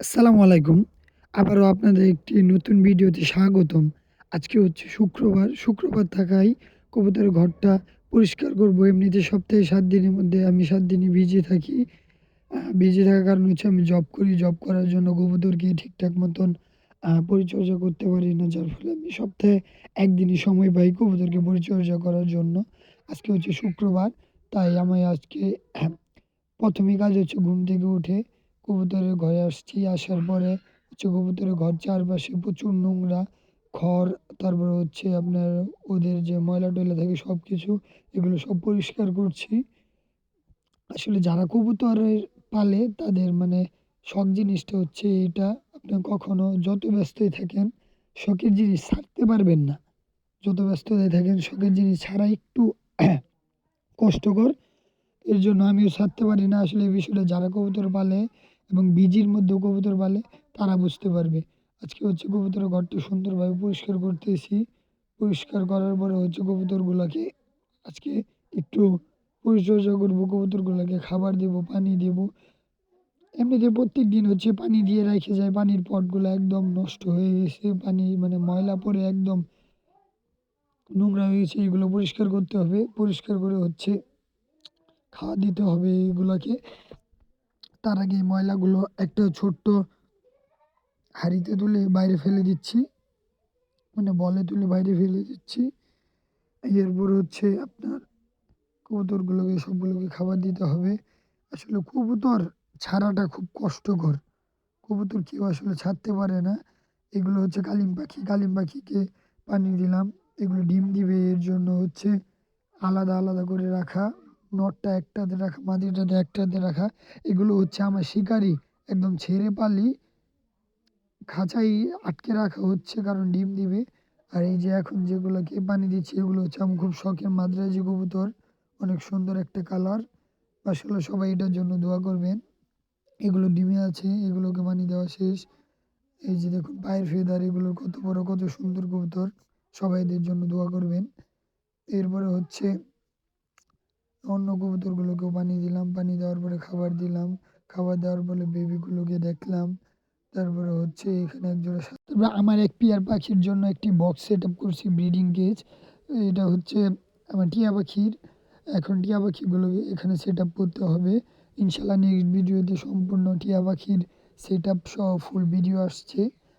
আসসালামু আলাইকুম। আবারও আপনাদের একটি নতুন ভিডিওতে স্বাগতম। আজকে হচ্ছে শুক্রবার। শুক্রবার থাকায় কবুতরের ঘরটা পরিষ্কার করব এমনিতে সপ্তাহে সাত দিনের মধ্যে আমি সাত দিনই ভিজে থাকি। বিজি থাকার কারণ হচ্ছে আমি জব করি। জব করার জন্য কবুতরকে ঠিকঠাক মতন পরিচর্যা করতে পারি না। যার ফলে আমি সপ্তাহে একদিনই সময় পাই কবুতরকে পরিচর্যা করার জন্য। আজকে হচ্ছে শুক্রবার। তাই আমি আজকে ১ম এই কাজ হচ্ছে ঘুম থেকে উঠে কবুতরের ঘরে আসছি। আসার পরে হচ্ছে কবুতরের ঘর চারপাশে প্রচুর নোংরা, খড়, তারপরে হচ্ছে আপনার ওদের যে ময়লা-টয়লা থাকে সবকিছু এগুলো সব পরিষ্কার করছি। আসলে যারা কবুতরের পালে তাদের মানে শখ জিনিসটা হচ্ছে এটা আপনি কখনো যত ব্যস্তই থাকেন শখের জিনিস ছাড়তে পারবেন না। যত ব্যস্ততায় থাকেন শখের জিনিস ছাড়া একটু কষ্টকর। এর জন্য আমিও ছাড়তে পারি না। আসলে এই বিষয়টা যারা কবুতর পালে এবং বিজির মধ্যেও কবুতর পালে তারা বুঝতে পারবে। আজকে হচ্ছে কবুতরের ঘরটা সুন্দরভাবে পরিষ্কার করতেছি। পরিষ্কার করার পরে হচ্ছে কবুতরগুলোকে আজকে একটু পরিচর্যা করব। কবুতরগুলোকে খাবার দেব, পানি দেব। এমনিতে প্রত্যেক দিন হচ্ছে পানি দিয়ে রেখে যায় পানির পটগুলো একদম নষ্ট হয়ে গেছে। পানি মানে ময়লা পরে একদম নোংরা হয়ে গেছে। এগুলো পরিষ্কার করতে হবে। পরিষ্কার করে হচ্ছে খাওয়া দিতে হবে এগুলাকে। তার আগে ময়লাগুলো একটা ছোট্ট হাঁড়িতে তুলে বাইরে ফেলে দিচ্ছি। মানে বলে তুলে বাইরে ফেলে দিচ্ছি। এরপর হচ্ছে আপনার কবুতরগুলোকে সবগুলোকে খাবার দিতে হবে। আসলে কবুতর ছাড়াটা খুব কষ্টকর। কবুতর কেউ আসলে ছাড়তে পারে না। এগুলো হচ্ছে কালিম পাখি। কালিম পাখিকে পানি দিলাম। এগুলো ডিম দিবে এর জন্য হচ্ছে আলাদা, আলাদা করে রাখা। নটটা একটাতে রাখা, মাদিটাতে একটাতে রাখা। এগুলো হচ্ছে আমার শিকারি। একদম ছেড়ে পালি খাঁচাই আটকে রাখা হচ্ছে কারণ ডিম দিবে। আর এই যে এখন যেগুলোকে পানি দিচ্ছি এগুলো হচ্ছে আমার খুব শখের মাদ্রাজি কবুতর। অনেক সুন্দর একটা কালার। আসলে সবাই এটার জন্য দোয়া করবেন। এগুলো ডিমে আছে। এগুলোকে পানি দেওয়া শেষ। এই যে দেখুন পায়ের ফেদার এগুলোর কত বড় কত সুন্দর কবুতর। সবাই এদের জন্য দোয়া করবেন। এরপরে হচ্ছে অন্য কবুতরগুলোকেও পানি দিলাম। পানি দেওয়ার পরে খাবার দিলাম। খাবার দেওয়ার পরে বেবিগুলোকে দেখলাম। তারপরে হচ্ছে এখানে একজোড়া তারপরে আমার এক পিয়ার পাখির জন্য একটি বক্স সেট আপ করছি ব্রিডিং কেজ। এটা হচ্ছে আমার টিয়া পাখির। এখন টিয়া পাখিগুলোকে এখানে সেট আপ করতে হবে। ইনশাল্লাহ নেক্সট ভিডিওতে সম্পূর্ণ টিয়া পাখির সেট আপ সহ ফুল ভিডিও আসছে।